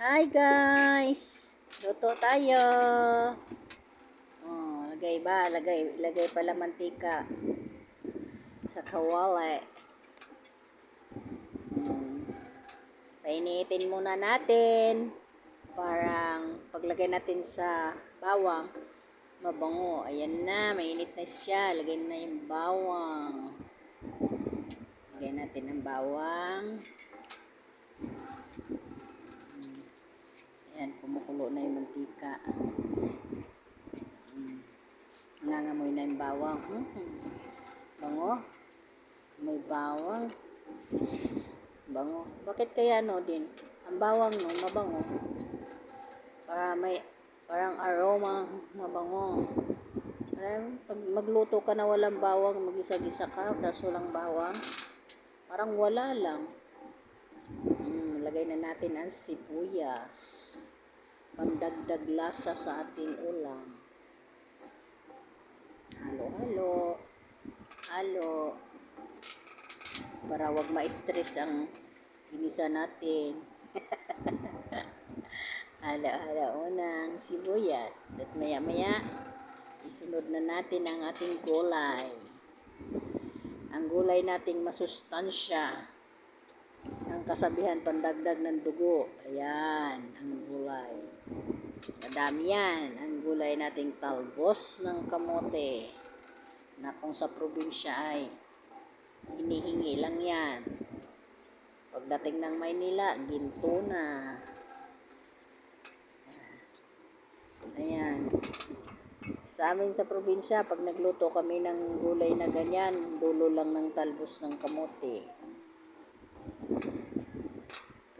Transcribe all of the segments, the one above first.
Hi guys! Luto tayo. Oh, lagay ba? Lagay, lagay pala mantika sa kawali. Hmm. Painitin muna natin. Parang paglagay natin sa bawang, mabango. Ayan na, mainit na siya. Lagay na yung bawang. Lagay natin ang bawang. Ayan, kumukulo na yung mantika. Mm. Nangangamoy na yung bawang. Hmm. Bango. May bawang. Bango. Bakit kaya ano din? Ang bawang no, mabango. Para may, parang aroma, mabango. Alam, pag magluto ka na walang bawang, mag-isa-gisa ka, tapos walang bawang, parang wala lang. Mm, lagay na natin ang sibuyas. Pandagdag lasa sa ating ulam. Halo, halo. Para wag ma-stress ang ginisa natin. halo, halo unang sibuyas. At maya maya, isunod na natin ang ating gulay. Ang gulay nating masustansya ang kasabihan pandagdag ng dugo. Ayan, ang gulay. Madami yan. Ang gulay nating talbos ng kamote na kung sa probinsya ay hinihingi lang yan. Pagdating ng Maynila, ginto na. Ayan. Sa amin sa probinsya, pag nagluto kami ng gulay na ganyan, dulo lang ng talbos ng kamote.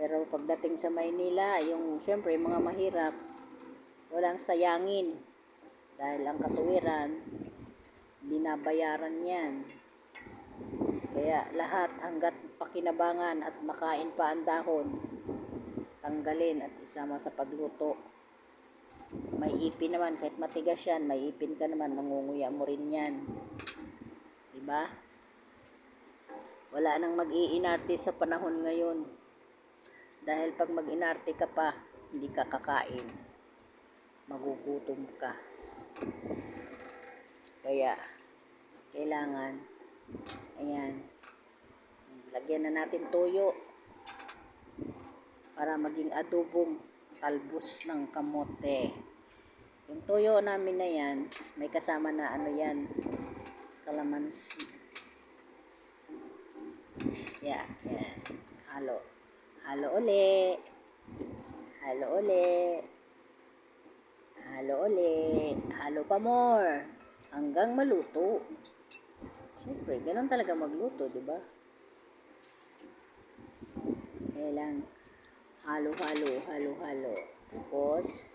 Pero pagdating sa Maynila, yung siyempre mga mahirap, walang sayangin. Dahil ang katuwiran, binabayaran yan. Kaya lahat hanggat pakinabangan at makain pa ang dahon, tanggalin at isama sa pagluto. May ipin naman, kahit matigas yan, may ipin ka naman, mangunguya mo rin yan. Diba? Wala nang mag-iinarte sa panahon ngayon. Dahil pag mag-inarte ka pa, hindi ka kakain. Magugutom ka. Kaya, kailangan, ayan, lagyan na natin toyo para maging adobong talbos ng kamote. Yung toyo namin na yan, may kasama na ano yan, kalamansi. Yeah, yan. Halo. Halo uli. Halo uli. Halo uli. Halo pa more. Hanggang maluto. Siyempre, ganun talaga magluto, di ba? Kaya lang, halo, halo, halo, halo. Tapos,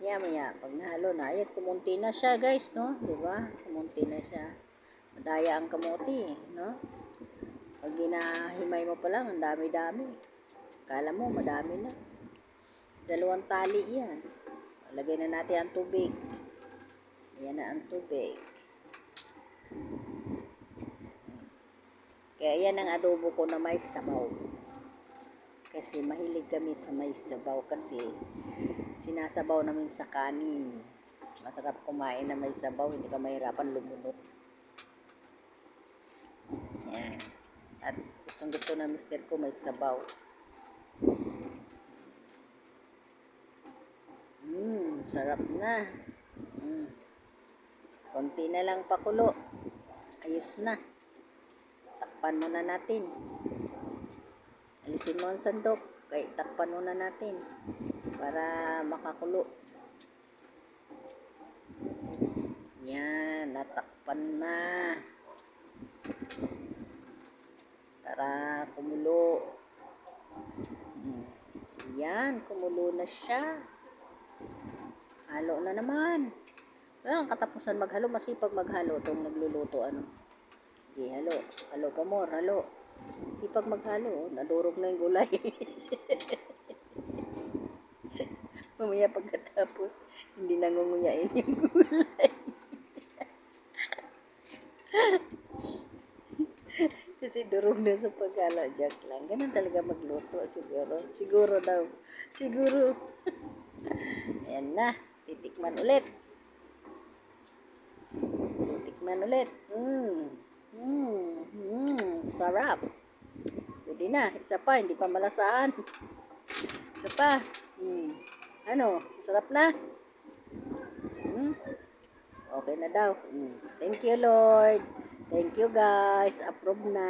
maya maya, pag nahalo na, ayan, kumunti na siya, guys, no? Di ba? Kumunti na siya. Madaya ang kamote, no? Pag ginahimay mo pa lang, ang dami-dami. Kala mo, madami na. Dalawang tali yan. Lagay na natin ang tubig. Ayan na ang tubig. Kaya yan ang adobo ko na may sabaw. Kasi mahilig kami sa may sabaw kasi sinasabaw namin sa kanin. Masarap kumain na may sabaw, hindi ka mahirapan lumunot. Yan. At gustong gusto na mister ko may sabaw. Mmm, sarap na. Mm. Konti na lang pakulo. Ayos na. Takpan muna natin. Alisin mo ang sandok. Kaya takpan muna natin. Para makakulo. Yan, natakpan na. Para kumulo. Mm. Yan, kumulo na siya. Halo na naman. Wala ang katapusan maghalo. Masipag maghalo itong nagluluto. Ano? Okay, halo. Halo pa more. Halo. Masipag maghalo. oh. Nadurog na yung gulay. Mamaya pagkatapos, hindi nangunguyain yung gulay. Kasi durog na sa pagkala. Joke lang. Ganun talaga magluto siguro. Siguro daw. Siguro. Ayan na. Titikman ulit. Titikman ulit. Mmm. Mmm. Mmm. Sarap. Pwede na. Isa pa. Hindi pa malasaan. Isa pa. Hmm. Ano? Sarap na? Hmm? Okay na daw. Hmm. Thank you, Lord. Thank you, guys. Approve na.